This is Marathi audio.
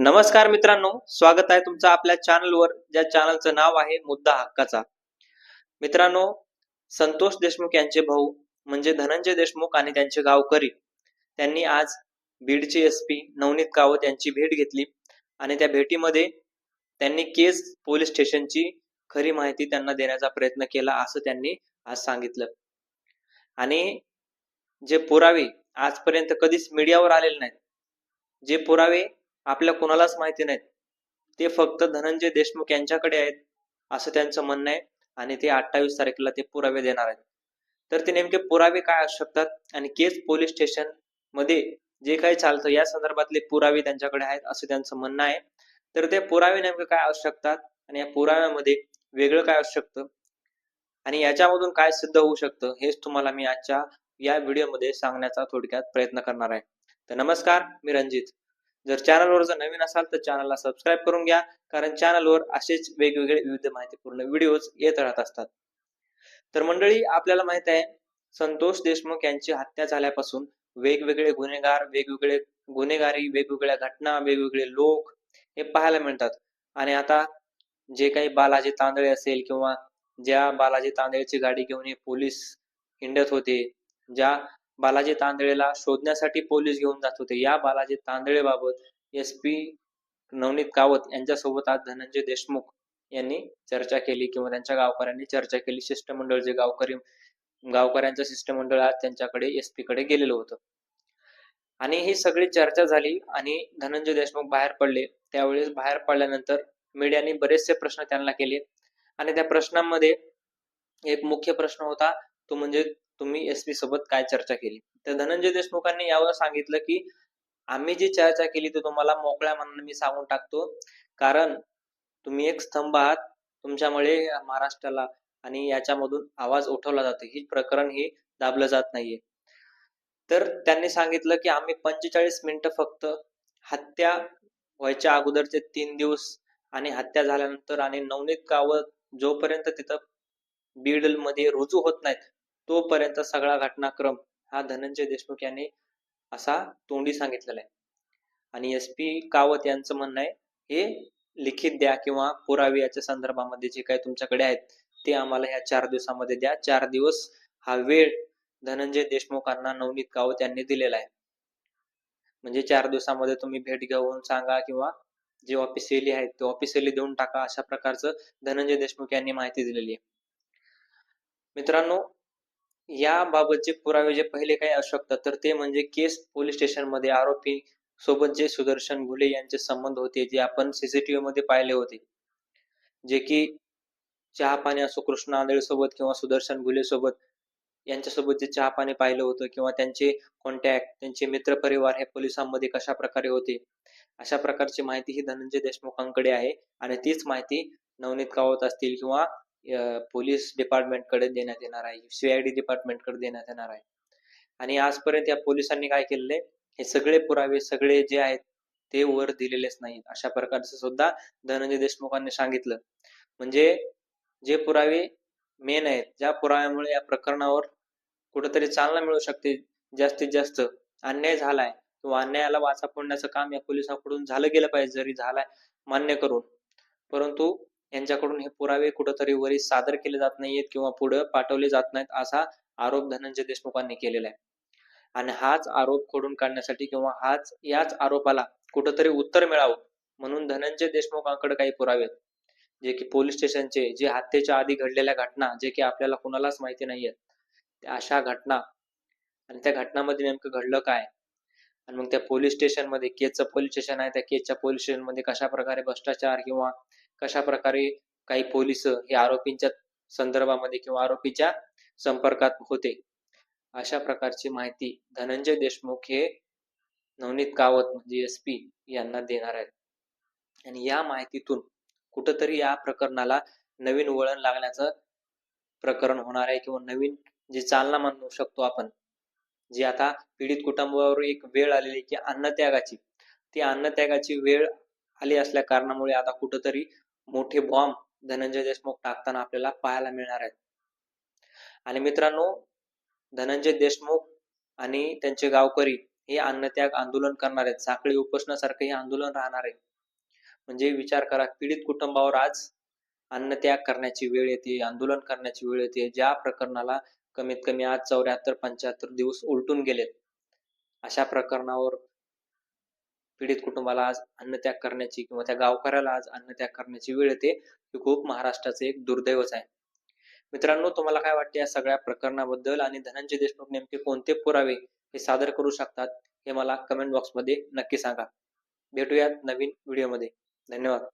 नमस्कार मित्रांनो स्वागत आहे तुमचं आपल्या चॅनलवर ज्या चॅनलचं नाव आहे मुद्दा हक्काचा. मित्रांनो संतोष देशमुख यांचे भाऊ म्हणजे धनंजय देशमुख आणि त्यांचे गावकरी त्यांनी आज बीडचे एस पी नवनीत कावत यांची भेट घेतली आणि त्या भेटीमध्ये त्यांनी केस पोलीस स्टेशनची खरी माहिती त्यांना देण्याचा प्रयत्न केला असं त्यांनी आज सांगितलं. आणि जे पुरावे आजपर्यंत कधीच मीडियावर आलेले नाहीत जे पुरावे आपल्या कोणालाच माहिती नाहीत. ते फक्त धनंजय देशमुख यांच्याकडे आहेत असं त्यांचं म्हणणं आहे. आणि ते अठ्ठावीस तारखेला ते पुरावे देणार आहेत. तर ते नेमके पुरावे काय असू शकतात? आणि केस पोलीस स्टेशनमध्ये जे काही चालतं या संदर्भातले पुरावे त्यांच्याकडे आहेत असं त्यांचं म्हणणं आहे. तर ते पुरावे नेमके काय असू शकतात? आणि या पुराव्यामध्ये वेगळं काय असू शकतं? आणि याच्यामधून काय सिद्ध होऊ शकतं? हेच तुम्हाला मी आजच्या या व्हिडिओमध्ये सांगण्याचा थोडक्यात प्रयत्न करणार आहे. तर नमस्कार मी रणजित. जर चॅनलवर जर नवीन असाल तर चॅनलला सबस्क्राईब करून घ्या. कारण चॅनलवर असेच वेगवेगळे विविध माहितीपूर्ण व्हिडिओज येत राहत असतात. तर मंडळी आपल्याला माहीत आहे संतोष देशमुख यांची हत्या झाल्यापासून वेगवेगळे गुन्हेगार वेगवेगळे गुन्हेगारी वेगवेगळ्या घटना वेगवेगळे लोक हे पाहायला मिळतात. आणि आता जे काही बालाजी तांदळे असेल किंवा ज्या बालाजी तांदळेची गाडी घेऊन हे पोलीस हिंडत होते ज्या बालाजी तांदळेला शोधण्यासाठी पोलीस घेऊन जात होते. या बालाजी तांदळे बाबत एस पी नवनीत कावत यांच्यासोबत आज धनंजय देशमुख यांनी चर्चा केली किंवा त्यांच्या गावकऱ्यांनी चर्चा केली. शिष्टमंडळ जे गावकरी गावकऱ्यांचं शिष्टमंडळ आज त्यांच्याकडे एस पी कडे गेलेलं होतं. आणि ही सगळी चर्चा झाली आणि धनंजय देशमुख बाहेर पडले. त्यावेळेस बाहेर पडल्यानंतर मीडियाने बरेचसे प्रश्न त्यांना केले. आणि त्या प्रश्नांमध्ये एक मुख्य प्रश्न होता तो म्हणजे तुम्ही एस पी सोबत काय चर्चा केली? तर धनंजय देशमुखांनी यावर सांगितलं की आम्ही जी चर्चा केली ती तुम्हाला मोकळ्या मनाने मी सांगून टाकतो. कारण तुम्ही एक स्तंभ आहात. तुमच्यामुळे महाराष्ट्राला आणि याच्यामधून आवाज उठवला जातो. ही प्रकरण हे दाबलं जात नाहीये. तर त्यांनी सांगितलं की आम्ही पंचेचाळीस मिनिटं फक्त हत्या व्हायच्या अगोदरचे तीन दिवस आणि हत्या झाल्यानंतर आणि नवनीत गावं जोपर्यंत तिथं बीडमध्ये रुजू होत नाहीत तोपर्यंत सगळा घटनाक्रम हा धनंजय देशमुख यांनी असा तोंडी सांगितलेला आहे. आणि एस पी कावत यांचं म्हणणं आहे हे लिखित द्या किंवा पुरावे याच्या संदर्भामध्ये जे काही तुमच्याकडे आहेत ते आम्हाला ह्या चार दिवसामध्ये द्या. चार दिवस हा वेळ धनंजय देशमुखांना नवनीत कावत यांनी दिलेला आहे. म्हणजे चार दिवसामध्ये तुम्ही भेट घेऊन सांगा किंवा जे ऑफिशियली आहेत ते ऑफिशियली देऊन टाका अशा प्रकारचं धनंजय देशमुख यांनी माहिती दिलेली आहे. मित्रांनो याबाबतचे पुरावे जे पहिले काही असू शकतात तर ते म्हणजे केस पोलीस स्टेशनमध्ये आरोपी सोबत जे सुदर्शन घुले यांचे संबंध होते जे आपण सीसीटीव्ही मध्ये पाहिले होते. जे की चहा पाणी असो कृष्ण आंधळे सोबत किंवा सुदर्शन घुले सोबत यांच्यासोबत जे चहा पाणी पाहिलं होतं किंवा त्यांचे कॉन्टॅक्ट त्यांचे मित्र परिवार हे पोलिसांमध्ये कशा प्रकारे होते अशा प्रकारची माहिती ही धनंजय देशमुखांकडे आहे. आणि तीच माहिती नवनीत कावत असतील किंवा पोलीस डिपार्टमेंटकडे देण्यात येणार आहे सीआयडी डिपार्टमेंटकडे देण्यात येणार आहे. आणि आजपर्यंत या पोलिसांनी काय केलेले हे सगळे पुरावे सगळे जे आहेत ते वर दिलेलेच नाहीत. अशा प्रकारचं सुद्धा धनंजय देशमुखांनी सांगितलं. म्हणजे जे पुरावे मेन आहेत ज्या पुराव्यामुळे या प्रकरणावर कुठेतरी चालना मिळू शकते जास्तीत जास्त अन्याय झालाय किंवा अन्यायाला वाचा फोडण्याचं काम या पोलिसांकडून झालं गेलं पाहिजे जरी झालाय मान्य करून. परंतु यांच्याकडून हे पुरावे कुठंतरी वरी सादर केले जात नाहीयेत किंवा पुढे पाठवले जात नाहीत असा आरोप धनंजय देशमुखांनी केलेला आहे. आणि हाच आरोप खोडून काढण्यासाठी किंवा हाच याच आरोपाला कुठंतरी उत्तर मिळावं म्हणून धनंजय देशमुखांकडे काही पुरावे आहेत. जे की पोलीस स्टेशनचे जे हत्येच्या आधी घडलेल्या घटना जे की आपल्याला कुणालाच माहिती नाहीयेत अशा घटना आणि त्या घटनामध्ये नेमकं घडलं काय? आणि मग त्या पोलीस स्टेशनमध्ये केजचं पोलीस स्टेशन आहे त्या केजच्या पोलीस स्टेशनमध्ये कशा प्रकारे भ्रष्टाचार किंवा कशा प्रकारे काही पोलीस हे आरोपींच्या संदर्भामध्ये किंवा आरोपीच्या संपर्कात होते? अशा प्रकारची माहिती धनंजय देशमुख हे नवनीत कावत म्हणजे एस पी यांना देणार आहेत. आणि या माहितीतून कुठंतरी या प्रकरणाला नवीन वळण लागण्याचं प्रकरण होणार आहे किंवा नवीन जी चालना म्हणू शकतो आपण जी आता पीडित कुटुंबावर एक वेळ आलेली की अन्नत्यागाची. ती अन्नत्यागाची वेळ आली असल्या कारणामुळे आता कुठंतरी मोठे बॉम्ब धनंजय देशमुख टाकताना आपल्याला पाहायला मिळणार आहेत. आणि मित्रांनो धनंजय देशमुख आणि त्यांचे गावकरी हे अन्नत्याग आंदोलन करणार आहेत. साखळी उपोषणासारखं हे आंदोलन राहणार आहे. म्हणजे विचार करा पीडित कुटुंबावर आज अन्नत्याग करण्याची वेळ येते आंदोलन करण्याची वेळ येते. ज्या प्रकरणाला कमीत कमी आज चौऱ्याहत्तर पंच्याहत्तर दिवस उलटून गेलेत अशा प्रकरणावर पीडित कुटुंबाला आज अन्नत्याग करण्याची किंवा त्या गावकऱ्याला आज अन्नत्याग करण्याची वेळ येते ही खूप महाराष्ट्राचे एक दुर्दैवच आहे. मित्रांनो तुम्हाला काय वाटते या सगळ्या प्रकरणाबद्दल आणि धनंजय देशमुख नेमके कोणते पुरावे हे सादर करू शकतात हे मला कमेंट बॉक्समध्ये नक्की सांगा. भेटूयात नवीन व्हिडिओमध्ये धन्यवाद.